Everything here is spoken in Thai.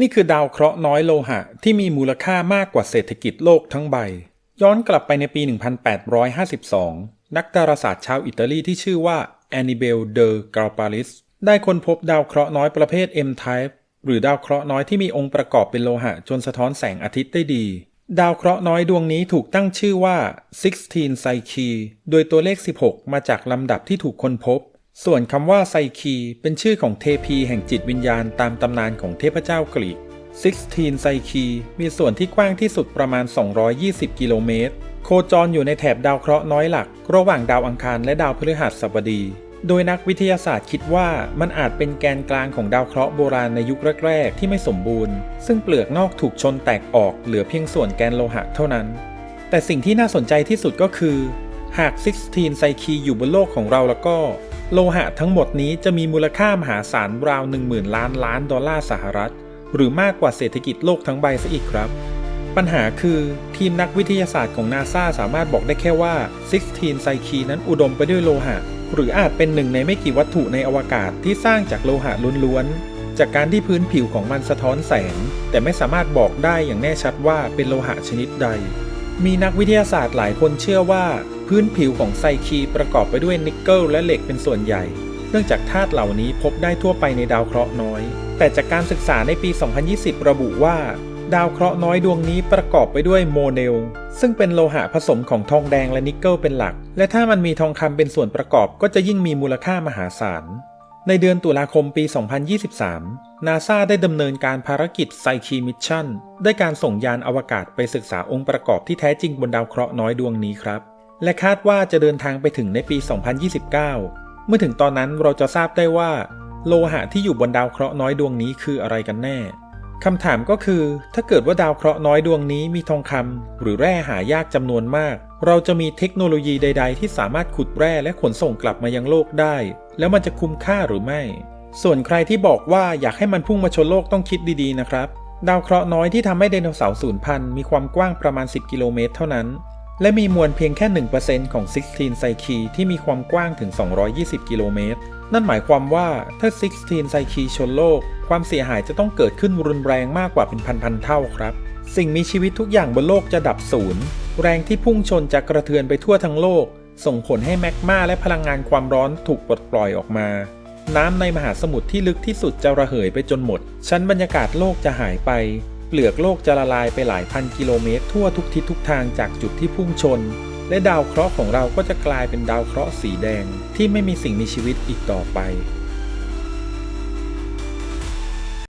นี่คือดาวเคราะห์น้อยโลหะ ที่มีมูลค่ามากกว่าเศรษฐกิจโลกทั้งใบ ย้อนกลับไปในปี 1852 นักดาราศาสตร์ชาวอิตาลีที่ชื่อว่าแอนนิเบล เดอกาปาลิสได้ค้นพบดาวเคราะห์น้อยประเภท M-type หรือดาวเคราะห์น้อยที่มีองค์ประกอบเป็นโลหะจนสะท้อนแสงอาทิตย์ได้ดี ดาวเคราะห์น้อยดวงนี้ถูกตั้งชื่อว่า16 Psyche โดยตัวเลข 16 มาจากลำดับที่ถูกค้นพบ ส่วนคำว่าไซคีเป็นชื่อของเทพีแห่งจิตวิญญาณตามตำนานของเทพเจ้ากรีก16ไซคีมีส่วนที่กว้างที่สุดประมาณ 220 กิโลเมตร โคจรอยู่ในแถบดาวเคราะห์น้อยหลัก ระหว่างดาวอังคารและดาวพฤหัสบดี โดยนักวิทยาศาสตร์คิดว่ามันอาจเป็นแกนกลางของดาวเคราะห์โบราณในยุคแรกๆ ที่ไม่สมบูรณ์ ซึ่งเปลือกนอกถูกชนแตกออกเหลือเพียงส่วนแกนโลหะเท่านั้น แต่สิ่งที่น่าสนใจที่สุดก็คือ หาก16ไซคีอยู่บนโลกของเราแล้วก็ โลหะทั้งหมดนี้จะมีมูลค่ามหาศาลราว 10,000 ล้านล้านดอลลาร์สหรัฐ หรือมากกว่าเศรษฐกิจโลกทั้งใบซะอีกครับ ปัญหาคือทีมนักวิทยาศาสตร์ของนาซาสามารถบอกได้แค่ว่า 16 ไซคีนั้นอุดมไปด้วยโลหะ หรืออาจเป็นหนึ่งในไม่กี่วัตถุในอวกาศที่สร้างจากโลหะล้วนๆ จากการที่พื้นผิวของมันสะท้อนแสง แต่ไม่สามารถบอกได้อย่างแน่ชัดว่าเป็นโลหะชนิดใด มีนักวิทยาศาสตร์หลายคนเชื่อว่า พื้นผิวของไซคีประกอบไปด้วยนิกเกิลและเหล็กเป็นส่วนใหญ่ เนื่องจากธาตุเหล่านี้พบได้ทั่วไปในดาวเคราะห์น้อย แต่จากการศึกษาในปี 2020 ระบุว่า ดาวเคราะห์น้อยดวงนี้ประกอบไปด้วยโมเนล ซึ่งเป็นโลหะผสมของทองแดงและนิกเกิลเป็นหลัก และถ้ามันมีทองคำเป็นส่วนประกอบก็จะยิ่งมีมูลค่ามหาศาล ในเดือนตุลาคมปี 2023 นาซาได้ดำเนินการภารกิจไซคีมิชชั่นด้วยการส่งยานอวกาศไปศึกษาองค์ประกอบที่แท้จริงบนดาวเคราะห์น้อยดวงนี้ครับ และคาดว่าจะเดินทางไปถึงในปี 2029 เมื่อถึงตอนนั้นเราจะทราบได้ว่า โลหะที่อยู่บนดาวเคราะห์น้อยดวงนี้คืออะไรกันแน่คำถามก็คือ ถ้าเกิดว่าดาวเคราะห์น้อยดวงนี้มีทองคำหรือแร่หายากจำนวนมาก เราจะมีเทคโนโลยีใด ๆ ที่สามารถขุดแร่และขนส่งกลับมายังโลกได้ แล้วมันจะคุ้มค่าหรือไม่ ส่วนใครที่บอกว่าอยากให้มันพุ่งมาชนโลกต้องคิดดีๆนะครับ ดาวเคราะห์น้อยที่ทำให้ไดโนเสาร์สูญพันธุ์มีความกว้างประมาณ 10 กิโลเมตรเท่านั้น และมีมวลเพียงแค่ 1%ของ16ไซคีที่มีความกว้างถึง 220 กิโลเมตร นั่นหมายความว่าถ้า16ไซคีชนโลก ความเสียหายจะต้องเกิดขึ้นรุนแรงมากกว่าเป็นพันๆเท่าครับ สิ่งมีชีวิตทุกอย่างบนโลกจะดับสูญแรงที่พุ่งชนจะกระเทือนไปทั่วทั้งโลก ส่งผลให้แมกมาและพลังงานความร้อนถูกปลดปล่อยออกมา น้ำในมหาสมุทรที่ลึกที่สุดจะระเหยไปจนหมด ชั้นบรรยากาศโลกจะหายไป เปลือกโลกจะละลายไปหลายพันกิโลเมตร ทั่วทุกทิศทุกทางจากจุดที่พุ่งชน และดาวเคราะห์ของเราก็จะกลายเป็นดาวเคราะห์สีแดงที่ไม่มีสิ่งมีชีวิตอีกต่อไป